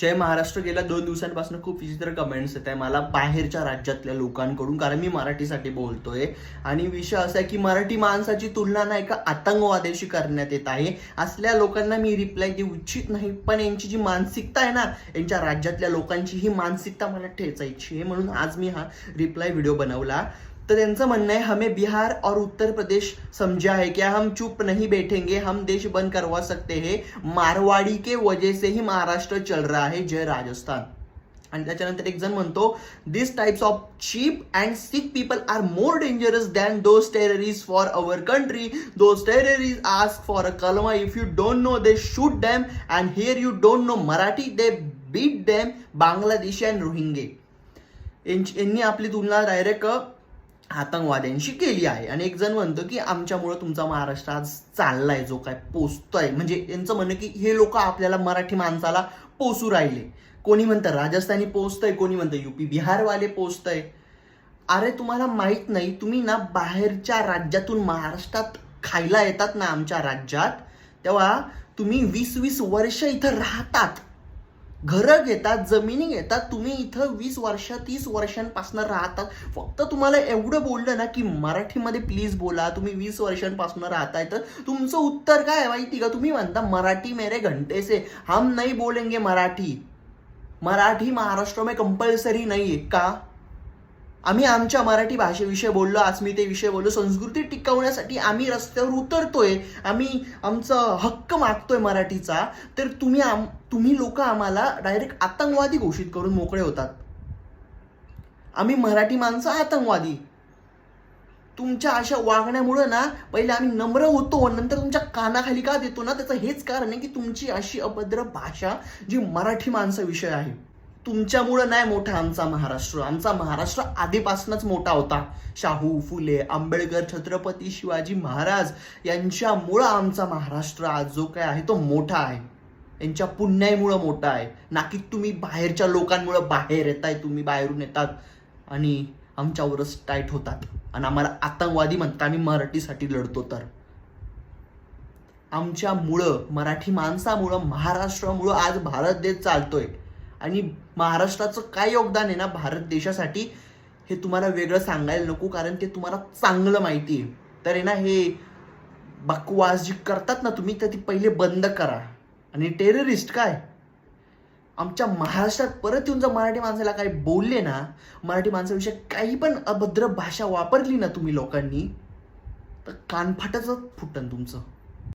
जय महाराष्ट्र गेल्या दोन दिवसांपासून खूप विचित्र कमेंट्स येत आहे. मला बाहेरच्या राज्यातल्या लोकांकडून कारण मी मराठीसाठी बोलतोय. आणि विषय असा आहे की मराठी माणसाची तुलना ना एका आतंकवाद्याशी करण्यात येत आहे. असल्या लोकांना मी रिप्लाय देऊ इच्छित नाही पण यांची जी मानसिकता आहे ना यांच्या राज्यातल्या लोकांची ही मानसिकता मला ठेचायची आहे. म्हणून आज मी हा रिप्लाय व्हिडिओ बनवला. तो त्यांचं म्हणणं है हमें बिहार और उत्तर प्रदेश समझा है क्या हम चुप नहीं बैठेंगे? हम देश बंद करवा सकते हैं। मारवाड़ी के वजह से ही महाराष्ट्र चल रहा है जय राजस्थान। आणि त्याच्यानंतर एक जण म्हणतो this types of cheap and sick people are more dangerous than those terrorists for our country those terrorists ask for a कलमा if you don't know they shoot them and here you don't know Marathi they beat them Bangladeshi and Rohingya यांची- यांनी आपली तुलना direct आतंकवाद्यांशी केली आहे. आणि एक जण म्हणतो की आमच्यामुळं तुमचा महाराष्ट्र आज चाललाय जो काय पोचतोय. म्हणजे यांचं म्हणणं की हे लोक आपल्याला मराठी माणसाला पोचू राहिले. कोणी म्हणतं राजस्थानी पोचतंय कोणी म्हणतं युपी बिहारवाले पोचतंय. अरे तुम्हाला माहीत नाही तुम्ही ना बाहेरच्या राज्यातून महाराष्ट्रात खायला येतात ना आमच्या राज्यात तेव्हा तुम्ही वीस वीस वर्ष इथं राहतात. घरं घेतात जमिनी घेतात तुम्ही इथं वीस वर्ष तीस वर्षांपासून राहतात. फक्त तुम्हाला एवढं बोललं ना की मराठीमध्ये प्लीज बोला तुम्ही वीस वर्षांपासून राहताय तर तुमचं उत्तर काय आहे माहिती का तुम्ही म्हणता मराठी मेरे घंटे से हम नहीं बोलेंगे मराठी. मराठी महाराष्ट्र में कंपल्सरी नाही आहे का? आम्ही आमच्या मराठी भाषेविषयी बोललो अस्मितेविषयी बोललो. संस्कृती टिकवण्यासाठी आम्ही रस्त्यावर उतरतोय. आम्ही आमचं हक्क मागतोय मराठीचा. तर तुम्ही आम तुम्ही लोक आम्हाला डायरेक्ट आतंकवादी घोषित करून मोकळे होतात. आम्ही मराठी माणसं आतंकवादी. तुमच्या अशा वागण्यामुळं ना पहिले आम्ही नम्र होतो नंतर तुमच्या कानाखाली का देतो ना त्याचं हेच कारण आहे की तुमची अशी अभद्र भाषा जी मराठी माणसाविषयी आहे. तुमच्यामुळं नाही मोठा आमचा महाराष्ट्र. आमचा महाराष्ट्र आधीपासूनच मोठा होता. शाहू फुले आंबेडकर छत्रपती शिवाजी महाराज यांच्यामुळं आमचा महाराष्ट्र आज जो काय आहे तो मोठा आहे. यांच्या पुण्याईमुळं मोठा आहे. ना की तुम्ही बाहेरच्या लोकांमुळं बाहेर येताय तुम्ही बाहेरून येतात आणि आमच्यावरच टाईट होतात. आणि आम्हाला आतंकवादी म्हणता आम्ही मराठीसाठी लढतो तर. आमच्यामुळं मराठी माणसामुळं महाराष्ट्रामुळं आज भारत देश चालतोय. आणि महाराष्ट्राचं काय योगदान आहे ना भारत देशासाठी हे तुम्हाला वेगळं सांगायला नको कारण ते तुम्हाला चांगलं माहिती आहे. तर आहे ना हे बकवास जी करतात ना तुम्ही तर ती पहिले बंद करा. आणि टेररिस्ट काय? आमच्या महाराष्ट्रात परत येऊन जर मराठी माणसाला काही बोलले ना मराठी माणसाविषयी काही पण अभद्र भाषा वापरली ना तुम्ही लोकांनी तर कानफाटाचं फुटन तुमचं.